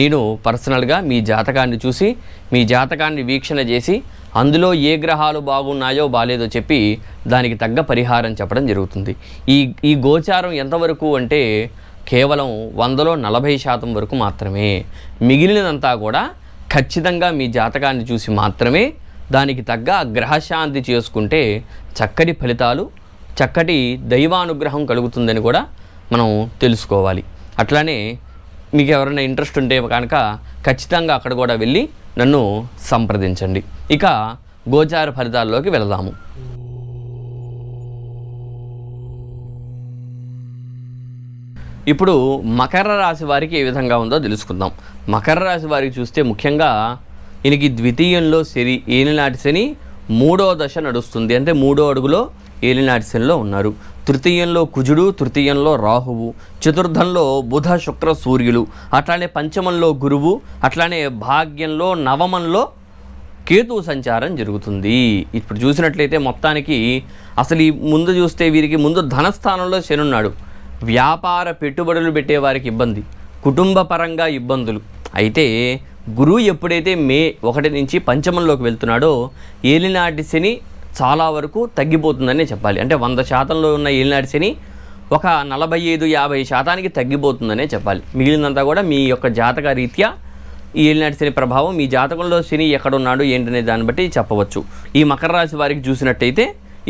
నేను పర్సనల్గా మీ జాతకాన్ని చూసి మీ జాతకాన్ని వీక్షణ చేసి అందులో ఏ గ్రహాలు బాగున్నాయో బాలేదో చెప్పి దానికి తగ్గ పరిహారం చెప్పడం జరుగుతుంది. ఈ ఈ గోచారం ఎంతవరకు అంటే కేవలం వందలో నలభై శాతం వరకు మాత్రమే. మిగిలినంతా కూడా ఖచ్చితంగా మీ జాతకాన్ని చూసి మాత్రమే దానికి తగ్గ గ్రహశాంతి చేసుకుంటే చక్కటి ఫలితాలు చక్కటి దైవానుగ్రహం కలుగుతుందని కూడా మనం తెలుసుకోవాలి. అట్లానే మీకు ఎవరైనా ఇంట్రెస్ట్ ఉంటే కనుక ఖచ్చితంగా అక్కడ కూడా వెళ్ళి నన్ను సంప్రదించండి. ఇక గోచార ఫలితాల్లోకి వెళదాము. ఇప్పుడు మకర రాశి వారికి ఏ విధంగా ఉందో తెలుసుకుందాం. మకర రాశి వారికి చూస్తే ముఖ్యంగా ఈయనకి ద్వితీయంలో శని ఏలినాటి శని మూడో దశ నడుస్తుంది. అంటే మూడో అడుగులో ఏలినాటి ఉన్నారు. తృతీయంలో కుజుడు తృతీయంలో రాహువు చతుర్థంలో బుధ శుక్ర సూర్యులు అట్లానే పంచమంలో గురువు అట్లానే భాగ్యంలో నవమంలో కేతు సంచారం జరుగుతుంది. ఇప్పుడు చూసినట్లయితే మొత్తానికి అసలు ఈ ముందు చూస్తే వీరికి ముందు ధనస్థానంలో శని ఉన్నాడు. వ్యాపార పెట్టుబడులు పెట్టే వారికి ఇబ్బంది కుటుంబ పరంగా ఇబ్బందులు. అయితే గురువు ఎప్పుడైతే మే ఒకటి నుంచి పంచమంలోకి వెళ్తున్నాడో ఏలినాటి శని చాలా వరకు తగ్గిపోతుందనే చెప్పాలి. అంటే వంద శాతంలో ఉన్న ఏలినాటి శని ఒక నలభై ఐదు యాభై శాతానికి తగ్గిపోతుందనే చెప్పాలి. మిగిలినంతా కూడా మీ యొక్క జాతక రీత్యా ఈ ఏలినాటి శని ప్రభావం మీ జాతకంలో శని ఎక్కడ ఉన్నాడు ఏంటనే దాన్ని బట్టి చెప్పవచ్చు. ఈ మకర రాశి వారికి చూసినట్టయితే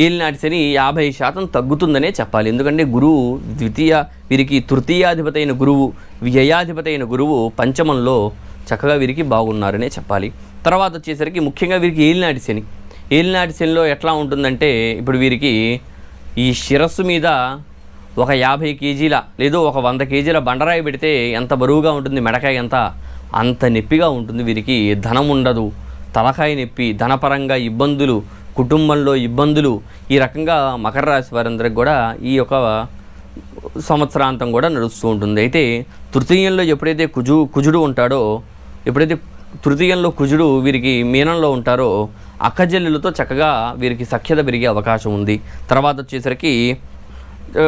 ఏలినాటి శని యాభై శాతం తగ్గుతుందనే చెప్పాలి. ఎందుకంటే గురువు ద్వితీయ వీరికి తృతీయాధిపతి అయిన గురువు వ్యయాధిపతి అయిన గురువు పంచమంలో చక్కగా వీరికి బాగున్నారనే చెప్పాలి. తర్వాత వచ్చేసరికి ముఖ్యంగా వీరికి ఏలినాటి శని. ఏలినాటి శనిలో ఎట్లా ఉంటుందంటే ఇప్పుడు వీరికి ఈ శిరస్సు మీద ఒక యాభై కేజీల లేదు ఒక వంద కేజీల బండరాయి పెడితే ఎంత బరువుగా ఉంటుంది మెడకాయ ఎంత అంత నొప్పిగా ఉంటుంది వీరికి. ధనం ఉండదు తలకాయ నొప్పి ధనపరంగా ఇబ్బందులు కుటుంబంలో ఇబ్బందులు ఈ రకంగా మకర రాశి వారందరికి కూడా ఈ యొక్క సంవత్సరాంతం కూడా నడుస్తూ ఉంటుంది. అయితే తృతీయంలో ఎప్పుడైతే కుజు కుజుడు ఉంటాడో ఎప్పుడైతే తృతీయంలో కుజుడు వీరికి మీనంలో ఉంటారో అక్కజల్లులతో చక్కగా వీరికి సఖ్యత పెరిగే అవకాశం ఉంది. తర్వాత వచ్చేసరికి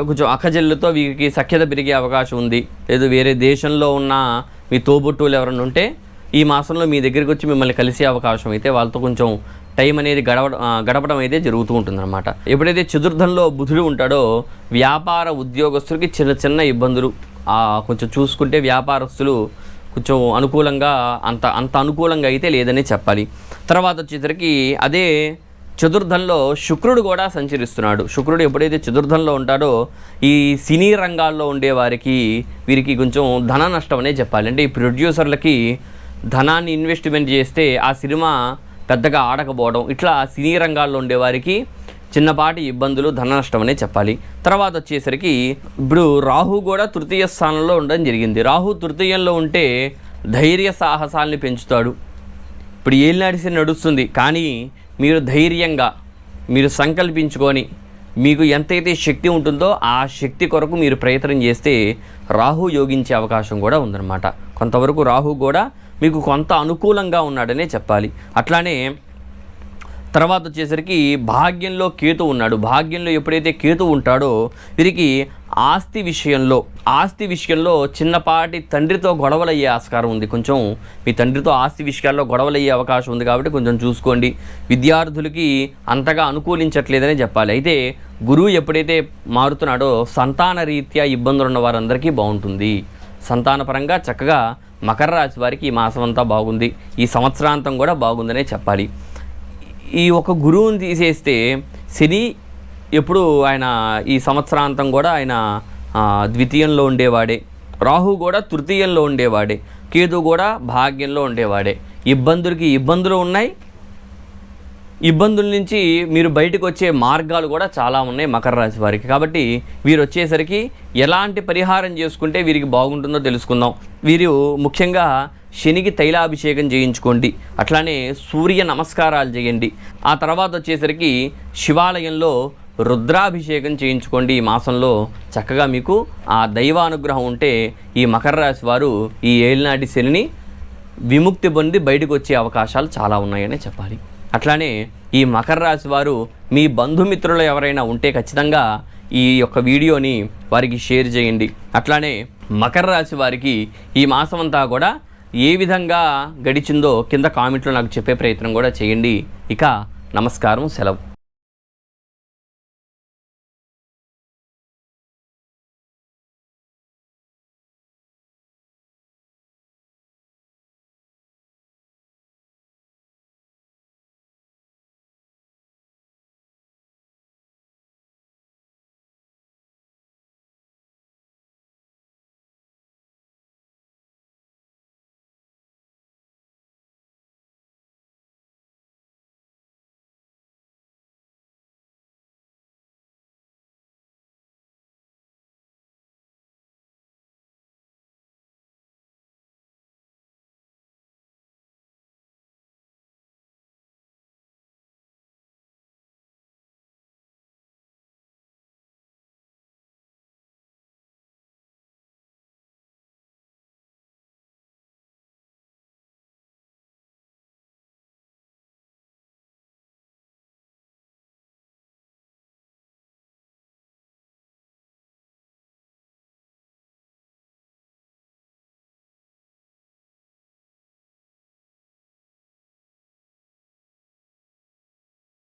కొంచెం అక్కజల్లుతో వీరికి సఖ్యత పెరిగే అవకాశం ఉంది. లేదు వేరే దేశంలో ఉన్న మీ తోబుట్టువులు ఎవరైనా ఉంటే ఈ మాసంలో మీ దగ్గరికి వచ్చి మిమ్మల్ని కలిసే అవకాశం అయితే వాళ్ళతో కొంచెం టైం అనేది గడవ గడపడం అయితే జరుగుతూ ఉంటుందన్నమాట. ఎప్పుడైతే చతుర్థంలో బుధుడు ఉంటాడో వ్యాపార ఉద్యోగస్తులకి చిన్న చిన్న ఇబ్బందులు కొంచెం చూసుకుంటే వ్యాపారస్తులు కొంచెం అనుకూలంగా అంత అంత అనుకూలంగా అయితే లేదని చెప్పాలి. తర్వాత వచ్చేసరికి అదే చతుర్థంలో శుక్రుడు కూడా సంచరిస్తున్నాడు. శుక్రుడు ఎప్పుడైతే చతుర్థంలో ఉంటాడో ఈ సినీ రంగాల్లో ఉండే వారికి వీరికి కొంచెం ధన నష్టం అనే చెప్పాలి. అంటే ఈ ప్రొడ్యూసర్లకి ధనాన్ని ఇన్వెస్ట్మెంట్ చేస్తే ఆ సినిమా పెద్దగా ఆడకపోవడం ఇట్లా సినీ రంగాల్లో ఉండేవారికి చిన్నపాటి ఇబ్బందులు ధన నష్టం అనే చెప్పాలి. తర్వాత వచ్చేసరికి ఇప్పుడు రాహు కూడా తృతీయ స్థానంలో ఉండడం జరిగింది. రాహు తృతీయంలో ఉంటే ధైర్య సాహసాల్ని పెంచుతాడు. ఇప్పుడు ఏళ్ళు నడిసి నడుస్తుంది కానీ మీరు ధైర్యంగా మీరు సంకల్పించుకొని మీకు ఎంతైతే శక్తి ఉంటుందో ఆ శక్తి కొరకు మీరు ప్రయత్నం చేస్తే రాహు యోగించే అవకాశం కూడా ఉందన్నమాట. కొంతవరకు రాహు కూడా మీకు కొంత అనుకూలంగా ఉన్నాడనే చెప్పాలి. అట్లానే తర్వాత వచ్చేసరికి భాగ్యంలో కేతు ఉన్నాడు. భాగ్యంలో ఎప్పుడైతే కేతు ఉంటాడో వీరికి ఆస్తి విషయంలో ఆస్తి విషయంలో చిన్నపాటి తండ్రితో గొడవలయ్యే ఆస్కారం ఉంది. కొంచెం మీ తండ్రితో ఆస్తి విషయాల్లో గొడవలయ్యే అవకాశం ఉంది కాబట్టి కొంచెం చూసుకోండి. విద్యార్థులకి అంతగా అనుకూలించట్లేదని చెప్పాలి. అయితే గురువు ఎప్పుడైతే మారుతున్నాడో సంతాన రీత్యా ఇబ్బందులు ఉన్న వారందరికీ బాగుంటుంది. సంతానపరంగా చక్కగా మకర రాశి వారికి ఈ మాసం అంతా బాగుంది. ఈ సంవత్సరాంతం కూడా బాగుందనే చెప్పాలి. ఈ ఒక గురువుని తీసేస్తే శని ఎప్పుడు ఆయన ఈ సంవత్సరాంతం కూడా ఆయన ద్వితీయంలో ఉండేవాడే. రాహు కూడా తృతీయంలో ఉండేవాడే. కేతు కూడా భాగ్యంలో ఉండేవాడే. ఇబ్బందులకి ఇబ్బందులు ఉన్నాయి. ఇబ్బందుల నుంచి మీరు బయటకు వచ్చే మార్గాలు కూడా చాలా ఉన్నాయి మకర రాశి వారికి. కాబట్టి వీరు వచ్చేసరికి ఎలాంటి పరిహారం చేసుకుంటే వీరికి బాగుంటుందో తెలుసుకుందాం. వీరు ముఖ్యంగా శనికి తైలాభిషేకం చేయించుకోండి. అట్లానే సూర్య నమస్కారాలు చేయండి. ఆ తర్వాత వచ్చేసరికి శివాలయంలో రుద్రాభిషేకం చేయించుకోండి ఈ మాసంలో. చక్కగా మీకు ఆ దైవానుగ్రహం ఉంటే ఈ మకర రాశి వారు ఈ ఏలినాటి శనిని విముక్తి పొంది బయటకు వచ్చే అవకాశాలు చాలా ఉన్నాయని చెప్పాలి. అట్లానే ఈ మకర రాశి వారు మీ బంధుమిత్రులు ఎవరైనా ఉంటే ఖచ్చితంగా ఈ యొక్క వీడియోని వారికి షేర్ చేయండి. అట్లానే మకర రాశి వారికి ఈ మాసం అంతా కూడా ఏ విధంగా గడిచిందో కింద కామెంట్లో నాకు చెప్పే ప్రయత్నం కూడా చేయండి. ఇక నమస్కారం సెలవు.